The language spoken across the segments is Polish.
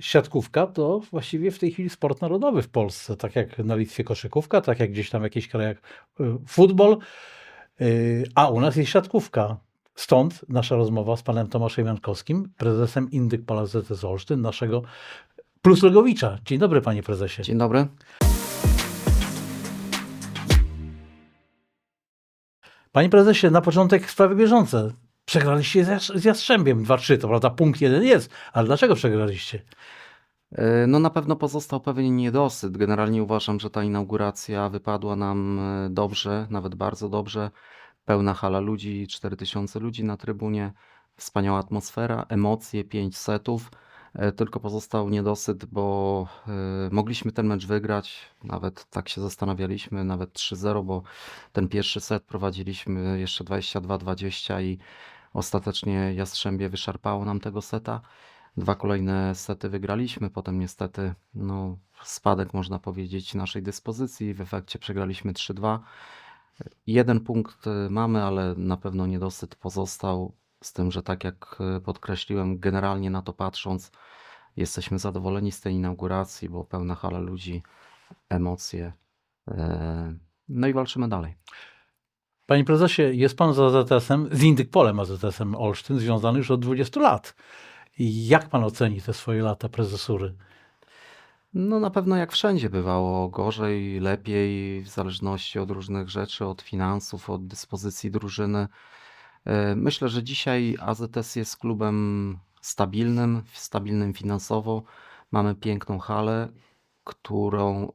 siatkówka to właściwie w tej chwili sport narodowy w Polsce. Tak jak na Litwie koszykówka, tak jak gdzieś tam w jakichś krajach y, futbol, y, a u nas jest siatkówka. Stąd nasza rozmowa z panem Tomaszem Jankowskim, prezesem Indyk Pala ZS Olsztyn, naszego Pluslegowicza. Dzień dobry panie prezesie. Dzień dobry. Panie prezesie, na początek sprawy bieżące. Przegraliście z Jas- z Jastrzębiem 2-3, to prawda punkt jeden jest, ale dlaczego przegraliście? E, No na pewno pozostał pewien niedosyt. Generalnie uważam, że ta inauguracja wypadła nam e, dobrze, nawet bardzo dobrze. Pełna hala ludzi, 4000 ludzi na trybunie, wspaniała atmosfera, emocje, 5 setów. E, Tylko pozostał niedosyt, bo mogliśmy ten mecz wygrać. Nawet tak się zastanawialiśmy, nawet 3-0, bo ten pierwszy set prowadziliśmy jeszcze 22-20 i ostatecznie Jastrzębie wyszarpało nam tego seta. Dwa kolejne sety wygraliśmy, potem niestety no, spadek można powiedzieć naszej dyspozycji. W efekcie przegraliśmy 3-2. Jeden punkt y, mamy, ale na pewno niedosyt pozostał. Z tym, że tak jak y, podkreśliłem, generalnie na to patrząc, jesteśmy zadowoleni z tej inauguracji, bo pełna hala ludzi, emocje. e, No i walczymy dalej. Panie prezesie, jest pan za AZS-em, z Indykpolem AZS-em Olsztyn, związany już od 20 lat. Jak pan oceni te swoje lata prezesury? No na pewno jak wszędzie bywało, gorzej, lepiej, w zależności od różnych rzeczy, od finansów, od dyspozycji drużyny. E, Myślę, że dzisiaj AZS jest klubem stabilnym, stabilnym finansowo. Mamy piękną halę, którą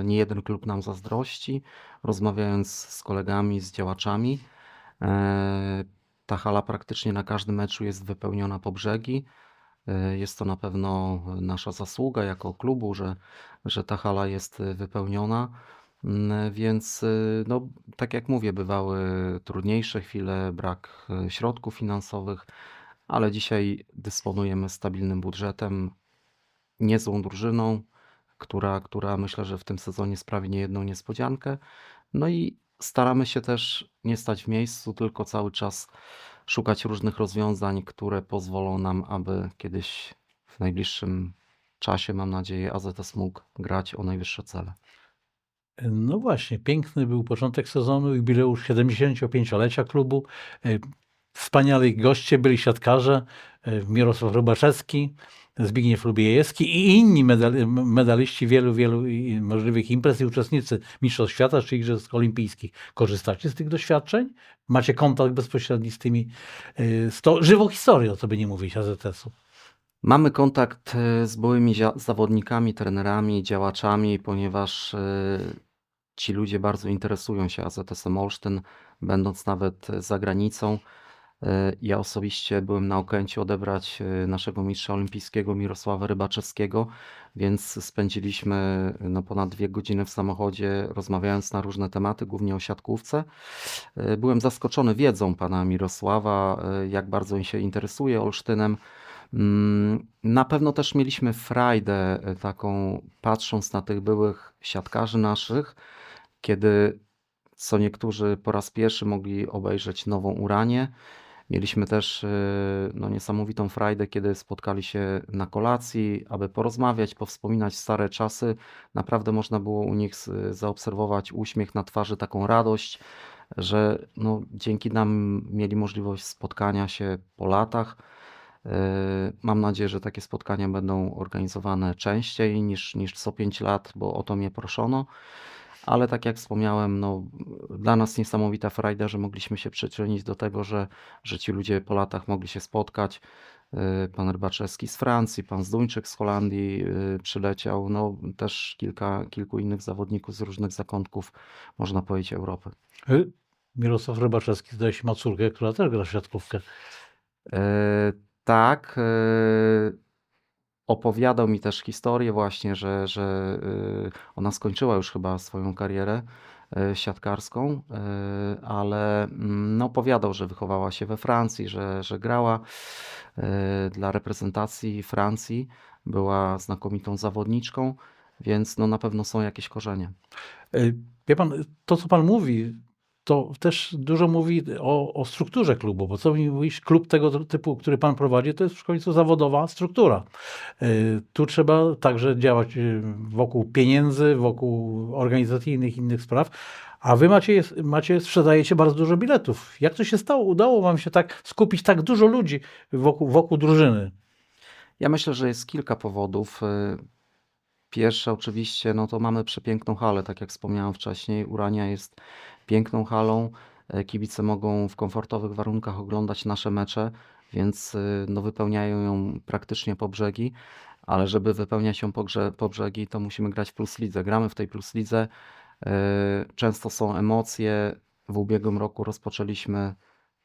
e, nie jeden klub nam zazdrości. Rozmawiając z kolegami, z działaczami, e, ta hala praktycznie na każdym meczu jest wypełniona po brzegi. E, Jest to na pewno nasza zasługa jako klubu, że, że ta hala jest wypełniona. Mm, Więc, no, tak jak mówię, bywały trudniejsze chwile, brak środków finansowych, ale dzisiaj dysponujemy stabilnym budżetem, niezłą drużyną, która, która myślę, że w tym sezonie sprawi niejedną niespodziankę. No i staramy się też nie stać w miejscu, tylko cały czas szukać różnych rozwiązań, które pozwolą nam, aby kiedyś w najbliższym czasie, mam nadzieję, AZS mógł grać o najwyższe cele. No właśnie, piękny był początek sezonu, jubileusz 75-lecia klubu. Wspaniali goście byli siatkarze, Mirosław Robaczewski, Zbigniew Lubiejewski i inni medal, medaliści wielu, wielu możliwych imprez i uczestnicy Mistrzostw Świata czy Igrzysk Olimpijskich. Korzystacie z tych doświadczeń? Macie kontakt bezpośredni z tymi, e, z tą żywą historią, co by nie mówić, AZS-u? Mamy kontakt e, z byłymi zawodnikami, trenerami, działaczami, ponieważ e, ci ludzie bardzo interesują się AZS-em Olsztyn, będąc nawet za granicą. E, Ja osobiście byłem na Okęciu odebrać e, naszego mistrza olimpijskiego Mirosława Rybaczewskiego, więc spędziliśmy no, ponad dwie godziny w samochodzie, rozmawiając na różne tematy, głównie o siatkówce. E, Byłem zaskoczony wiedzą pana Mirosława, e, jak bardzo się interesuje Olsztynem. Mm, Na pewno też mieliśmy frajdę e, taką, patrząc na tych byłych siatkarzy naszych, kiedy co niektórzy po raz pierwszy mogli obejrzeć nową Uranię. Mieliśmy też e, no, niesamowitą frajdę, kiedy spotkali się na kolacji, aby porozmawiać, powspominać stare czasy. Naprawdę można było u nich z- zaobserwować uśmiech na twarzy, taką radość, że no, dzięki nam mieli możliwość spotkania się po latach. E, Mam nadzieję, że takie spotkania będą organizowane częściej niż, niż co 5 lat, bo o to mnie proszono. Ale tak jak wspomniałem, no, dla nas niesamowita frajda, że mogliśmy się przyczynić do tego, że, że ci ludzie po latach mogli się spotkać. E, Pan Rybaczewski z Francji, pan Zduńczyk z Holandii e, przyleciał, no też kilka, kilku innych zawodników z różnych zakątków, można powiedzieć, Europy. E, Mirosław Rybaczewski zdaje się ma córkę, która też gra w siatkówkę. E, tak. E, opowiadał mi też historię właśnie, że, że e, ona skończyła już chyba swoją karierę e, siatkarską, e, ale mm, no, opowiadał, że wychowała się we Francji, że, że grała dla reprezentacji Francji, była znakomitą zawodniczką, więc no, na pewno są jakieś korzenie. Wie pan, to co pan mówi, to też dużo mówi o, o strukturze klubu, bo co mi mówisz, klub tego typu, który pan prowadzi, to jest w końcu zawodowa struktura. Y, Tu trzeba także działać y, wokół pieniędzy, wokół organizacyjnych innych spraw, a wy macie, macie, sprzedajecie bardzo dużo biletów. Jak to się stało? Udało wam się tak skupić tak dużo ludzi wokół, wokół drużyny? Ja myślę, że jest kilka powodów. Y, Pierwsze oczywiście, no to mamy przepiękną halę, tak jak wspomniałem wcześniej. Urania jest piękną halą. E, Kibice mogą w komfortowych warunkach oglądać nasze mecze, więc y, no, wypełniają ją praktycznie po brzegi. Ale żeby wypełniać ją po, grze, po brzegi, to musimy grać w Plus Lidze. Gramy w tej Plus Lidze. y, Często są emocje. W ubiegłym roku rozpoczęliśmy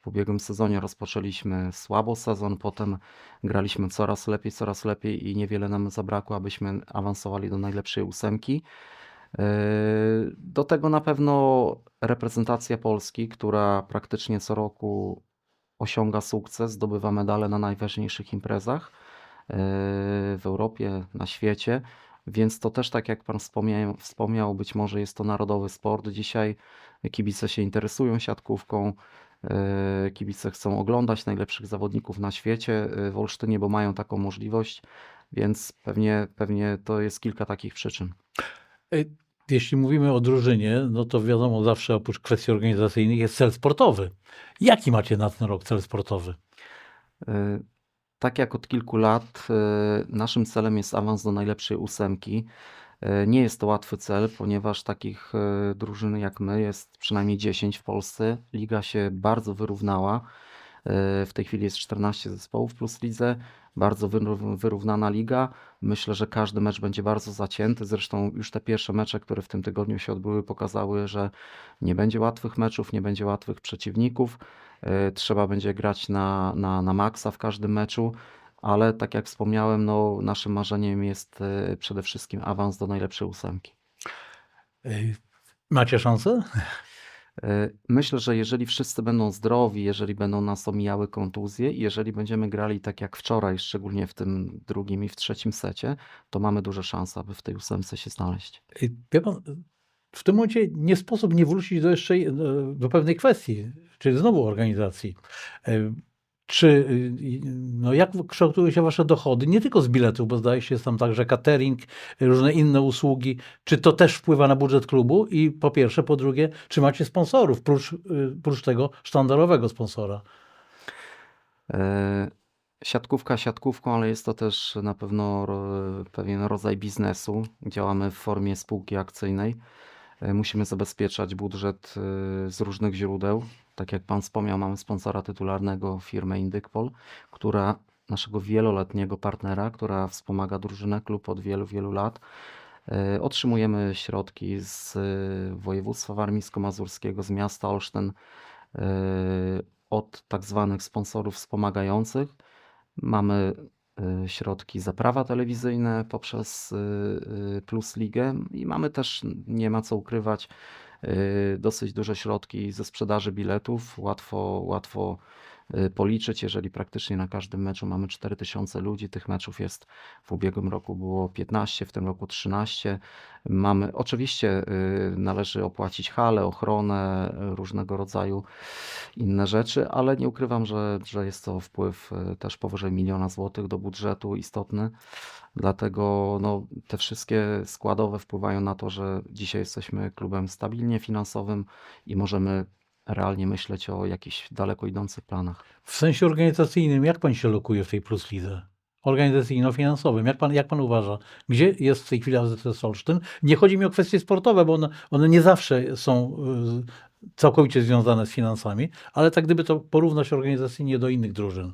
w ubiegłym sezonie rozpoczęliśmy słabo sezon, potem graliśmy coraz lepiej, coraz lepiej i niewiele nam zabrakło, abyśmy awansowali do najlepszej ósemki. Yy, Do tego na pewno reprezentacja Polski, która praktycznie co roku osiąga sukces, zdobywa medale na najważniejszych imprezach yy, w Europie, na świecie. Więc to też, tak jak Pan wspomniał, wspomniał, być może jest to narodowy sport. Dzisiaj kibice się interesują siatkówką, yy, kibice chcą oglądać najlepszych zawodników na świecie w Olsztynie, bo mają taką możliwość, więc pewnie, pewnie to jest kilka takich przyczyn. Jeśli mówimy o drużynie, no to wiadomo, zawsze oprócz kwestii organizacyjnych jest cel sportowy. Jaki macie na ten rok cel sportowy? Yy, Tak jak od kilku lat, yy, naszym celem jest awans do najlepszej ósemki. Yy, Nie jest to łatwy cel, ponieważ takich drużyn jak my jest przynajmniej 10 w Polsce. Liga się bardzo wyrównała. W tej chwili jest 14 zespołów plus lidze. Bardzo wyró- wyrównana liga. Myślę, że każdy mecz będzie bardzo zacięty. Zresztą już te pierwsze mecze, które w tym tygodniu się odbyły, pokazały, że nie będzie łatwych meczów, nie będzie łatwych przeciwników. Yy, Trzeba będzie grać na, na, na maksa w każdym meczu, ale tak jak wspomniałem, no, naszym marzeniem jest yy, przede wszystkim awans do najlepszej ósemki. Macie szansę? Yy, Myślę, że jeżeli wszyscy będą zdrowi, jeżeli będą nas omijały kontuzje i jeżeli będziemy grali tak jak wczoraj, szczególnie w tym drugim i w trzecim secie, to mamy duże szanse, aby w tej ósemce się znaleźć. Wie pan, w tym momencie nie sposób nie wrócić do jeszcze do pewnej kwestii, czyli znowu organizacji. Y, Czy, y, no jak kształtują się wasze dochody? Nie tylko z biletów, bo zdaje się, jest tam także catering, różne inne usługi. Czy to też wpływa na budżet klubu? I po pierwsze, po drugie, czy macie sponsorów, prócz, y, prócz tego sztandarowego sponsora? E, Siatkówka siatkówką, ale jest to też na pewno pewien rodzaj biznesu. Działamy w formie spółki akcyjnej. E, Musimy zabezpieczać budżet e, z różnych źródeł. Tak jak Pan wspomniał, mamy sponsora tytularnego firmę Indykpol, która naszego wieloletniego partnera, która wspomaga drużynę, klub od wielu, wielu lat. E, Otrzymujemy środki z województwa warmińsko-mazurskiego, z miasta Olsztyn, od tak zwanych sponsorów wspomagających. Mamy środki za prawa telewizyjne poprzez y, y, Plus Ligę i mamy też, nie ma co ukrywać, y, dosyć duże środki ze sprzedaży biletów. Łatwo, łatwo y, policzyć, jeżeli praktycznie na każdym meczu mamy 4000 ludzi. Tych meczów jest w ubiegłym roku było 15, w tym roku 13. Mamy, oczywiście y, należy opłacić halę, ochronę, y, różnego rodzaju inne rzeczy, ale nie ukrywam, że, że jest to wpływ y, też powyżej miliona złotych do budżetu istotny. Dlatego no, te wszystkie składowe wpływają na to, że dzisiaj jesteśmy klubem stabilnie finansowym i możemy realnie myśleć o jakichś daleko idących planach. W sensie organizacyjnym, jak pan się lokuje w tej Plus Lidze? Organizacyjno-finansowym, jak pan, jak pan uważa? Gdzie jest w tej chwili AZS Olsztyn? Nie chodzi mi o kwestie sportowe, bo one, one nie zawsze są y, całkowicie związane z finansami, ale tak gdyby to porównać organizacyjnie do innych drużyn.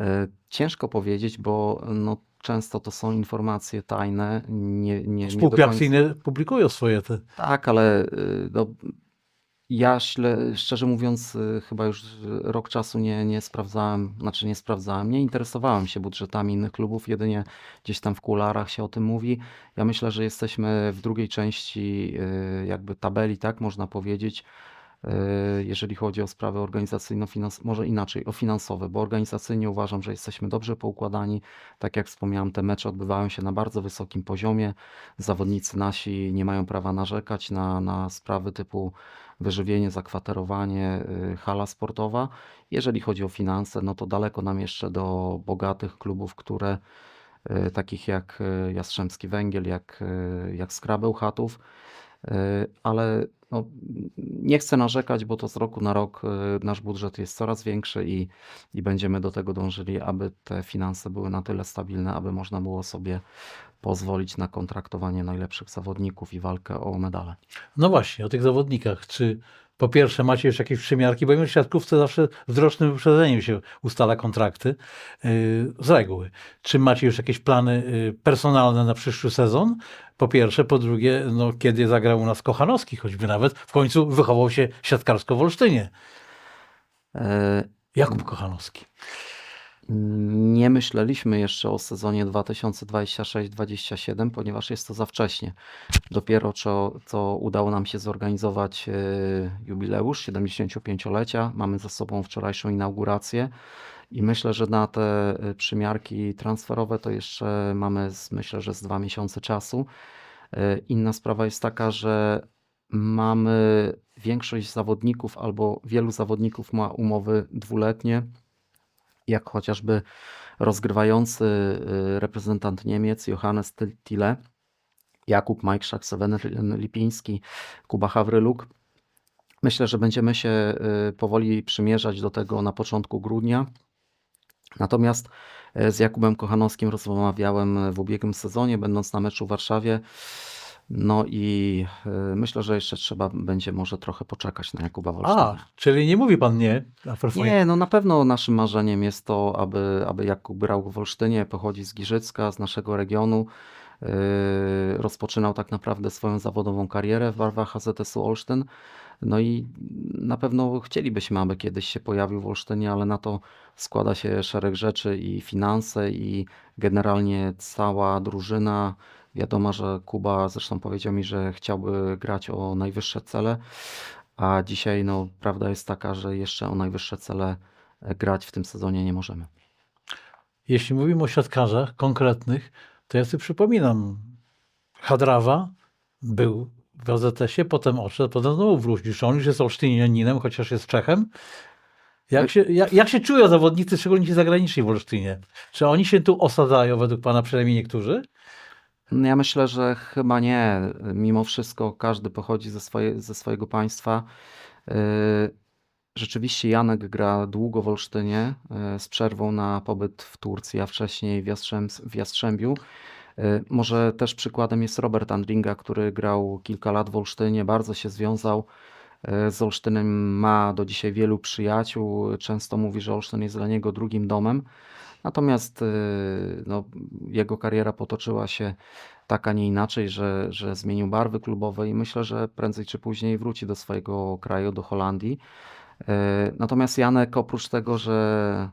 E, Ciężko powiedzieć, bo no, często to są informacje tajne. Nie, nie, nie Spółki końca... akcyjne publikują swoje te. Tak, ale y, no, ja śle, szczerze mówiąc, y, chyba już rok czasu nie, nie sprawdzałem, znaczy nie sprawdzałem, nie interesowałem się budżetami innych klubów, jedynie gdzieś tam w kularach się o tym mówi. Ja myślę, że jesteśmy w drugiej części y, jakby tabeli, tak można powiedzieć. Y, jeżeli chodzi o sprawy organizacyjno-finansowe, może inaczej, o finansowe, bo organizacyjnie uważam, że jesteśmy dobrze poukładani. Tak jak wspomniałem, te mecze odbywają się na bardzo wysokim poziomie. Zawodnicy nasi nie mają prawa narzekać na, na sprawy typu wyżywienie, zakwaterowanie, y, hala sportowa. Jeżeli chodzi o finanse, no to daleko nam jeszcze do bogatych klubów, które y, takich jak Jastrzębski Węgiel, jak, jak Skrabeł Chatów, ale no, nie chcę narzekać, bo to z roku na rok y, nasz budżet jest coraz większy i, i będziemy do tego dążyli, aby te finanse były na tyle stabilne, aby można było sobie pozwolić na kontraktowanie najlepszych zawodników i walkę o medale. No właśnie, o tych zawodnikach. Czy po pierwsze macie już jakieś przymiarki, bo w siatkówce zawsze z rocznym wyprzedzeniem się ustala kontrakty yy, z reguły. Czy macie już jakieś plany yy, personalne na przyszły sezon? Po pierwsze. Po drugie, no, kiedy zagrał u nas Kochanowski, choćby nawet w końcu wychował się siatkarsko w Olsztynie. E, Jakub Kochanowski. Nie myśleliśmy jeszcze o sezonie 2026-27, ponieważ jest to za wcześnie. Dopiero co, co udało nam się zorganizować e, jubileusz 75-lecia. Mamy za sobą wczorajszą inaugurację i myślę, że na te e, przymiarki transferowe to jeszcze mamy, z, myślę, że z dwa miesiące czasu. E, Inna sprawa jest taka, że mamy większość zawodników albo wielu zawodników ma umowy dwuletnie jak chociażby rozgrywający y, reprezentant Niemiec Johannes Tille, Jakub Majkszak, Sewen Lipiński, Kuba Hawryluk. Myślę, że będziemy się y, powoli przymierzać do tego na początku grudnia. Natomiast y, z Jakubem Kochanowskim rozmawiałem w ubiegłym sezonie, będąc na meczu w Warszawie. No i myślę, że jeszcze trzeba będzie może trochę poczekać na Jakuba Wolsztyna. A, czyli nie mówi pan nie? Nie, no na pewno naszym marzeniem jest to, aby, aby Jakub grał w Olsztynie, pochodzi z Giżycka, z naszego regionu. Yy, rozpoczynał tak naprawdę swoją zawodową karierę w barwach HZS-u Olsztyn. No i na pewno chcielibyśmy, aby kiedyś się pojawił w Olsztynie, ale na to składa się szereg rzeczy i finanse, i generalnie cała drużyna. Wiadomo, że Kuba zresztą powiedział mi, że chciałby grać o najwyższe cele, a dzisiaj no, prawda jest taka, że jeszcze o najwyższe cele e, grać w tym sezonie nie możemy. Jeśli mówimy o siatkarzach konkretnych, to ja sobie przypominam, Hadrawa był w AZS-ie, potem odszedł, potem znowu wrócił. Już jest olsztynianinem, chociaż jest Czechem? Jak się, jak, jak się czują zawodnicy, szczególnie ci zagraniczni w Olsztynie? Czy oni się tu osadzają, według pana przynajmniej niektórzy? No Ja myślę, że chyba nie. Mimo wszystko każdy pochodzi ze, swoje, ze swojego państwa. Yy, Rzeczywiście Janek gra długo w Olsztynie yy, z przerwą na pobyt w Turcji, a wcześniej w, Jastrzębs- w Jastrzębiu. Yy, Może też przykładem jest Robert Andringa, który grał kilka lat w Olsztynie, bardzo się związał z Olsztynem, ma do dzisiaj wielu przyjaciół. Często mówi, że Olsztyn jest dla niego drugim domem. Natomiast yy, no, jego kariera potoczyła się tak, a nie inaczej, że, że zmienił barwy klubowe i myślę, że prędzej czy później wróci do swojego kraju, do Holandii. Yy, Natomiast Janek, oprócz tego, że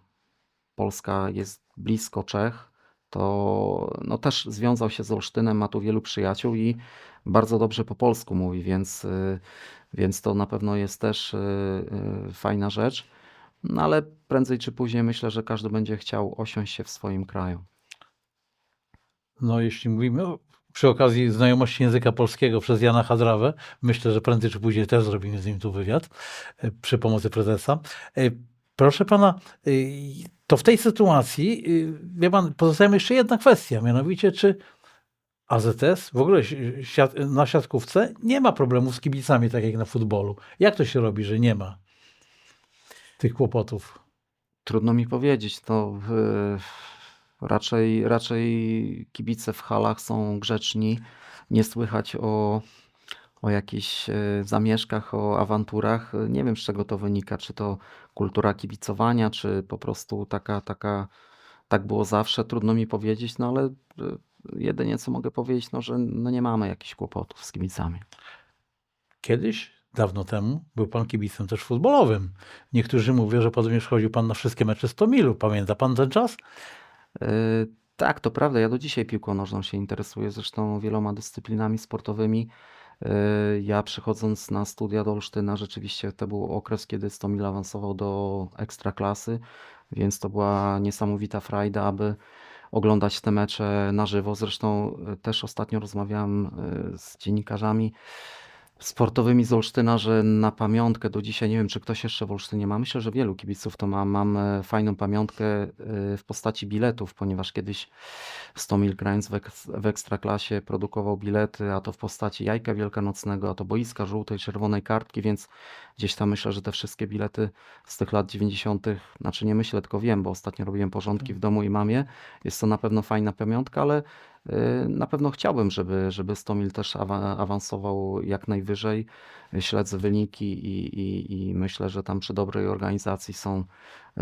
Polska jest blisko Czech, to no, też związał się z Olsztynem, ma tu wielu przyjaciół i bardzo dobrze po polsku mówi, więc, yy, więc to na pewno jest też fajna rzecz. No ale prędzej czy później myślę, że każdy będzie chciał osiąść się w swoim kraju. No, jeśli mówimy o, przy okazji znajomości języka polskiego przez Jana Hadrawę, myślę, że prędzej czy później też zrobimy z nim tu wywiad e, przy pomocy prezesa. E, Proszę pana, e, to w tej sytuacji, wie pan, pozostaje jeszcze jedna kwestia, mianowicie czy AZS, w ogóle na siatkówce nie ma problemów z kibicami, tak jak na futbolu. Jak to się robi, że nie ma tych kłopotów? Trudno mi powiedzieć. To raczej, raczej kibice w halach są grzeczni. Nie słychać o, o jakichś e, zamieszkach, o awanturach. Nie wiem, z czego to wynika. Czy to kultura kibicowania, czy po prostu taka, taka, tak było zawsze. Trudno mi powiedzieć, no ale e, jedynie co mogę powiedzieć, no, że no nie mamy jakichś kłopotów z kibicami. Kiedyś, dawno temu, był pan kibicem też futbolowym. Niektórzy mówią, że podobnież chodził pan na wszystkie mecze 100 milu. Pamięta pan ten czas? Yy, Tak, to prawda. Ja do dzisiaj piłką nożną się interesuję, zresztą wieloma dyscyplinami sportowymi. Y, Ja przychodząc na studia do Olsztyna, rzeczywiście to był okres, kiedy Stomil awansował do ekstraklasy, więc to była niesamowita frajda, aby oglądać te mecze na żywo. Zresztą y, też ostatnio rozmawiałem z dziennikarzami sportowymi z Olsztyna, że na pamiątkę do dzisiaj, nie wiem czy ktoś jeszcze w Olsztynie ma, myślę, że wielu kibiców to ma, mam e, fajną pamiątkę y, w postaci biletów, ponieważ kiedyś Stomil grając w, eks- w Ekstraklasie produkował bilety, a to w postaci jajka wielkanocnego, a to boiska żółtej, czerwonej kartki, więc gdzieś tam myślę, że te wszystkie bilety z tych lat 90., znaczy nie myślę, tylko wiem, bo ostatnio robiłem porządki w domu i mamie. Jest to na pewno fajna pamiątka, ale na pewno chciałbym, żeby, żeby Stomil też awa- awansował jak najwyżej. Śledzę wyniki i, i, i myślę, że tam przy dobrej organizacji są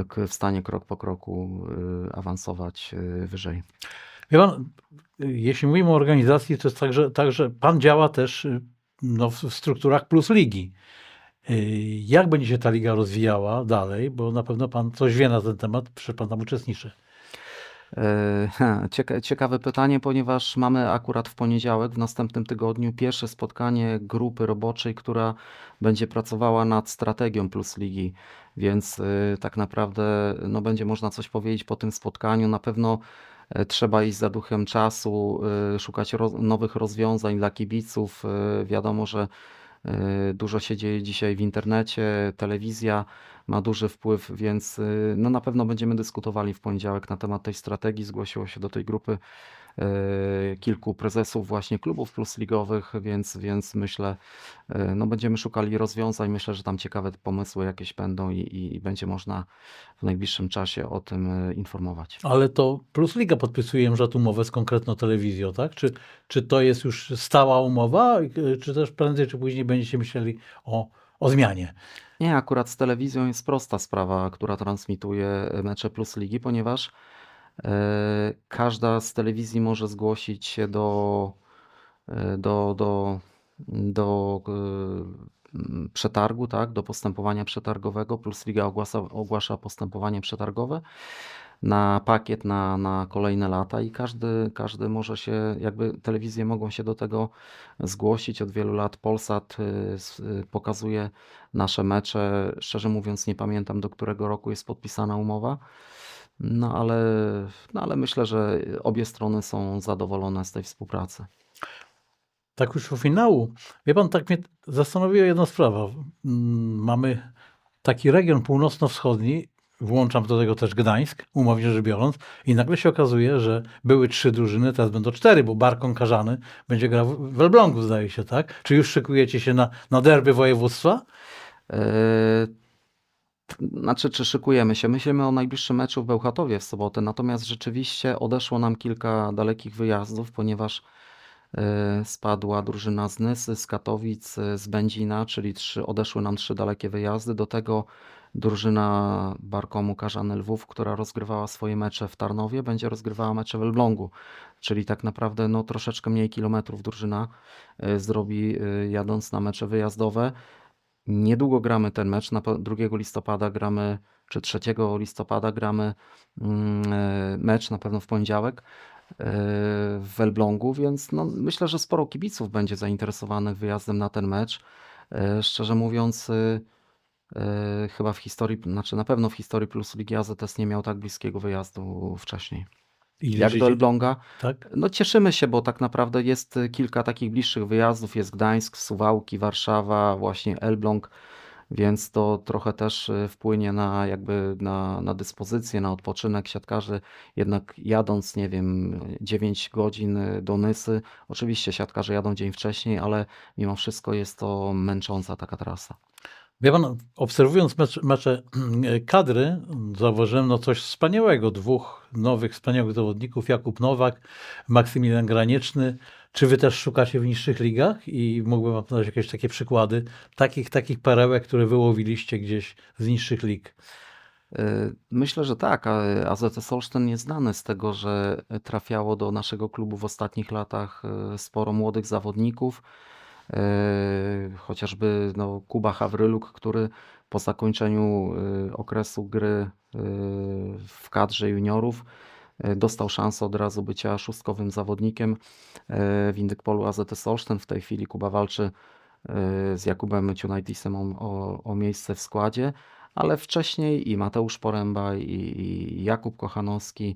k- w stanie krok po kroku y, awansować y, wyżej. Wie pan, y, jeśli mówimy o organizacji, to jest tak, że, tak, że pan działa też y, no, w strukturach plus ligi. Y, Jak będzie się ta liga rozwijała dalej? Bo na pewno pan coś wie na ten temat, przecież pan tam uczestniczy. E, Cieka ciekawe pytanie, ponieważ mamy akurat w poniedziałek, w następnym tygodniu, pierwsze spotkanie grupy roboczej, która będzie pracowała nad strategią Plus Ligi, więc y, tak naprawdę no, będzie można coś powiedzieć po tym spotkaniu. Na pewno e, trzeba iść za duchem czasu, szukać roz nowych rozwiązań dla kibiców. Wiadomo, że dużo się dzieje dzisiaj w internecie, telewizja ma duży wpływ, więc y, no na pewno będziemy dyskutowali w poniedziałek na temat tej strategii. Zgłosiło się do tej grupy y, kilku prezesów właśnie klubów plusligowych, więc, więc myślę, y, no będziemy szukali rozwiązań. Myślę, że tam ciekawe pomysły jakieś będą i, i, będzie można w najbliższym czasie o tym y, informować. Ale to Plus Liga podpisuje że umowę z konkretną telewizją, tak? Czy, czy to jest już stała umowa, y, czy też prędzej czy później będziecie myśleli o, o zmianie? Nie, akurat z telewizją jest prosta sprawa, która transmituje mecze Plus Ligi, ponieważ każda z telewizji może zgłosić się do, do, do, do e, m, przetargu, tak, do postępowania przetargowego. Plus Liga ogłasa, ogłasza postępowanie przetargowe na pakiet na, na kolejne lata i każdy, każdy może się, jakby telewizje mogą się do tego zgłosić. Od wielu lat Polsat y, y, pokazuje nasze mecze. Szczerze mówiąc, nie pamiętam do którego roku jest podpisana umowa. No ale, no ale myślę, że obie strony są zadowolone z tej współpracy. Tak już u finału. Wie pan, tak mnie zastanowiła jedna sprawa. Mm, Mamy taki region północno-wschodni, włączam do tego też Gdańsk, umownie rzecz biorąc, i nagle się okazuje, że były trzy drużyny, teraz będą cztery, bo Barkon Karzany będzie grał w w Elblągu, zdaje się, tak? Czy już szykujecie się na, na derby województwa? Yy, Znaczy, czy szykujemy się? Myślimy o najbliższym meczu w Bełchatowie w sobotę, natomiast rzeczywiście odeszło nam kilka dalekich wyjazdów, ponieważ yy, spadła drużyna z Nysy, z Katowic, yy, z Będzina, czyli trzy, odeszły nam trzy dalekie wyjazdy. Do tego drużyna Barkomu Karzany Lwów, która rozgrywała swoje mecze w Tarnowie, będzie rozgrywała mecze w Elblągu, czyli tak naprawdę no, troszeczkę mniej kilometrów drużyna yy, zrobi jadąc na mecze wyjazdowe. Niedługo gramy ten mecz, na pe- 2 listopada gramy, czy 3 listopada gramy mm, e, mecz, na pewno w poniedziałek e, w Elblągu, więc no, myślę, że sporo kibiców będzie zainteresowanych wyjazdem na ten mecz. E, Szczerze mówiąc, y, chyba w historii, znaczy na pewno w historii Plus Ligi AZS nie miał tak bliskiego wyjazdu wcześniej. Jak do Elbląga? Tak? No cieszymy się, bo tak naprawdę jest y, kilka takich bliższych wyjazdów. Jest Gdańsk, Suwałki, Warszawa, właśnie Elbląg, więc to trochę też y, wpłynie na jakby na, na dyspozycję, na odpoczynek siatkarzy. Jednak jadąc, nie wiem, 9 godzin y, do Nysy, oczywiście siatkarze jadą dzień wcześniej, ale mimo wszystko jest to męcząca taka trasa. Pan, obserwując mecz, mecze kadry, zauważyłem no coś wspaniałego. Dwóch nowych, wspaniałych zawodników, Jakub Nowak, Maksymilian Granieczny. Czy wy też szukacie w niższych ligach? I mógłbym wam podać jakieś takie przykłady takich, takich perełek, które wyłowiliście gdzieś z niższych lig. Y, Myślę, że tak. AZS Olsztyn jest znany z tego, że trafiało do naszego klubu w ostatnich latach y, sporo młodych zawodników. Y, Chociażby no, Kuba Hawryluk, który po zakończeniu y, okresu gry y, w kadrze juniorów dostał szansę od razu bycia szóstkowym zawodnikiem w Indykpolu AZS Olsztyn. W tej chwili Kuba walczy z Jakubem Ciunajtisem o, o, miejsce w składzie, ale wcześniej i Mateusz Poręba, i, Jakub Kochanowski,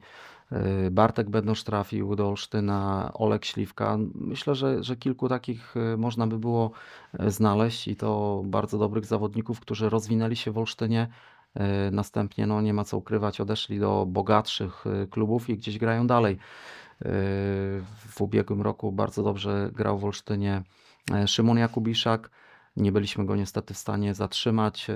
Bartek Bednosz trafił do Olsztyna, Olek Śliwka. Myślę, że, że kilku takich e, można by było e, znaleźć i to bardzo dobrych zawodników, którzy rozwinęli się w Olsztynie. E, Następnie, no nie ma co ukrywać, odeszli do bogatszych klubów i gdzieś grają dalej. W ubiegłym roku bardzo dobrze grał w Olsztynie e, Szymon Jakubiszak. Nie byliśmy go niestety w stanie zatrzymać.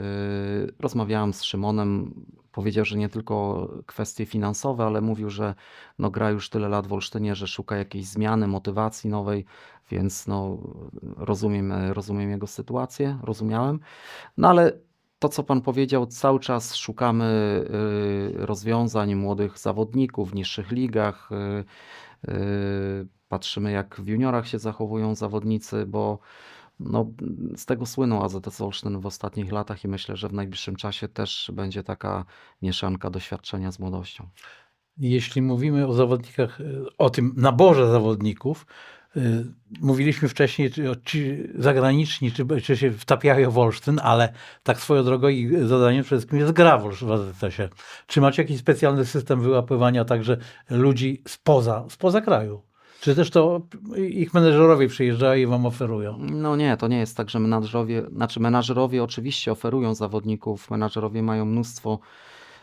Rozmawiałem z Szymonem. Powiedział, że nie tylko kwestie finansowe, ale mówił, że no, gra już tyle lat w Olsztynie, że szuka jakiejś zmiany, motywacji nowej, więc no, rozumiem, rozumiem jego sytuację, rozumiałem. No ale to, co Pan powiedział, cały czas szukamy y, rozwiązań młodych zawodników w niższych ligach. y, y, Patrzymy, jak w juniorach się zachowują zawodnicy, bo no, z tego słynął AZS Olsztyn w ostatnich latach i myślę, że w najbliższym czasie też będzie taka mieszanka doświadczenia z młodością. Jeśli mówimy o zawodnikach, y, o tym naborze zawodników, y, mówiliśmy wcześniej, czy, zagraniczni, czy, czy się wtapiają w Olsztyn, ale tak swoją drogą ich zadaniem przede wszystkim jest gra w AZS-ie. Czy macie jakiś specjalny system wyłapywania także ludzi spoza, spoza kraju? Czy też to ich menedżerowie przyjeżdżają i wam oferują? No nie, to nie jest tak, że menadżerowie, znaczy menadżerowie oczywiście oferują zawodników, menadżerowie mają mnóstwo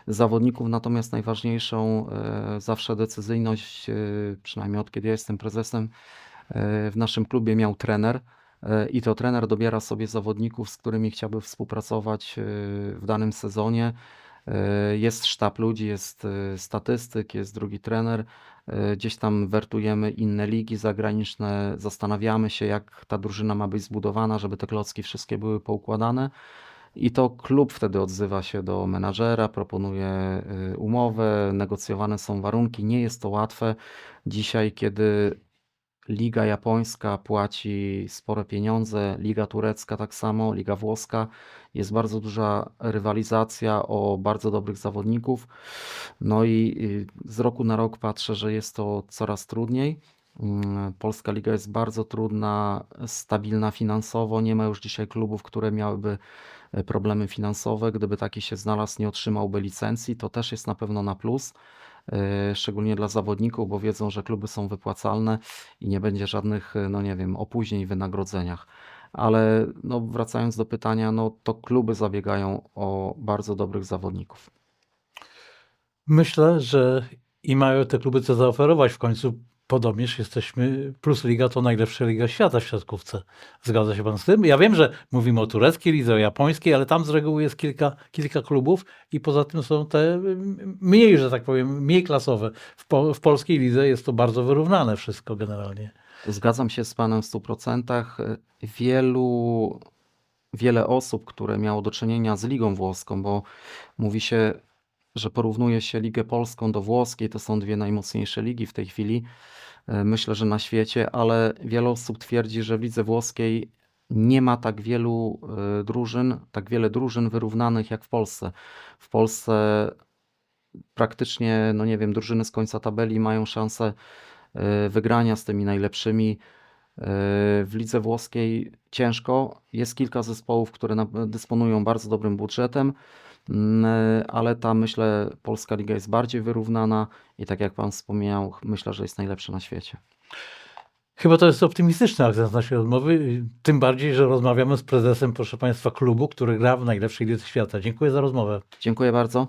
zawodników, natomiast najważniejszą e, zawsze decyzyjność, e, przynajmniej od kiedy ja jestem prezesem, e, w naszym klubie miał trener e, i to trener dobiera sobie zawodników, z którymi chciałby współpracować e, w danym sezonie. E, Jest sztab ludzi, jest statystyk, jest drugi trener. E, Gdzieś tam wertujemy inne ligi zagraniczne, zastanawiamy się, jak ta drużyna ma być zbudowana, żeby te klocki wszystkie były poukładane. I to klub wtedy odzywa się do menadżera, proponuje y, umowę, negocjowane są warunki. Nie jest to łatwe dzisiaj, kiedy Liga Japońska płaci spore pieniądze, Liga Turecka tak samo, Liga Włoska. Jest bardzo duża rywalizacja o bardzo dobrych zawodników. No i y, z roku na rok patrzę, że jest to coraz trudniej. Mm, Polska Liga jest bardzo trudna, stabilna finansowo. Nie ma już dzisiaj klubów, które miałyby e, problemy finansowe. Gdyby taki się znalazł, nie otrzymałby licencji, to też jest na pewno na plus. E, Szczególnie dla zawodników, bo wiedzą, że kluby są wypłacalne i nie będzie żadnych, e, no nie wiem, opóźnień w wynagrodzeniach. Ale no, wracając do pytania, no to kluby zabiegają o bardzo dobrych zawodników. Myślę, że i mają te kluby co zaoferować. W końcu podobnież jesteśmy, Plus Liga to najlepsza liga świata w siatkówce. Zgadza się pan z tym? Ja wiem, że mówimy o tureckiej lidze, o japońskiej, ale tam z reguły jest kilka, kilka klubów i poza tym są te mniej, że tak powiem, mniej klasowe. W, po, w polskiej lidze jest to bardzo wyrównane wszystko generalnie. Zgadzam się z Panem w 100%. Wielu, wiele osób, które miało do czynienia z Ligą Włoską, bo mówi się, że porównuje się Ligę Polską do włoskiej, to są dwie najmocniejsze ligi w tej chwili, e, myślę, że na świecie, ale wiele osób twierdzi, że w lidze włoskiej nie ma tak wielu e, drużyn, tak wiele drużyn wyrównanych jak w Polsce. W Polsce praktycznie, no nie wiem, drużyny z końca tabeli mają szansę e, wygrania z tymi najlepszymi. W lidze włoskiej ciężko. Jest kilka zespołów, które dysponują bardzo dobrym budżetem, ale ta, myślę, polska liga jest bardziej wyrównana i tak jak Pan wspomniał, myślę, że jest najlepsza na świecie. Chyba to jest optymistyczny akcent naszej rozmowy, tym bardziej, że rozmawiamy z prezesem, proszę państwa, klubu, który gra w najlepszej lidze świata. Dziękuję za rozmowę. Dziękuję bardzo.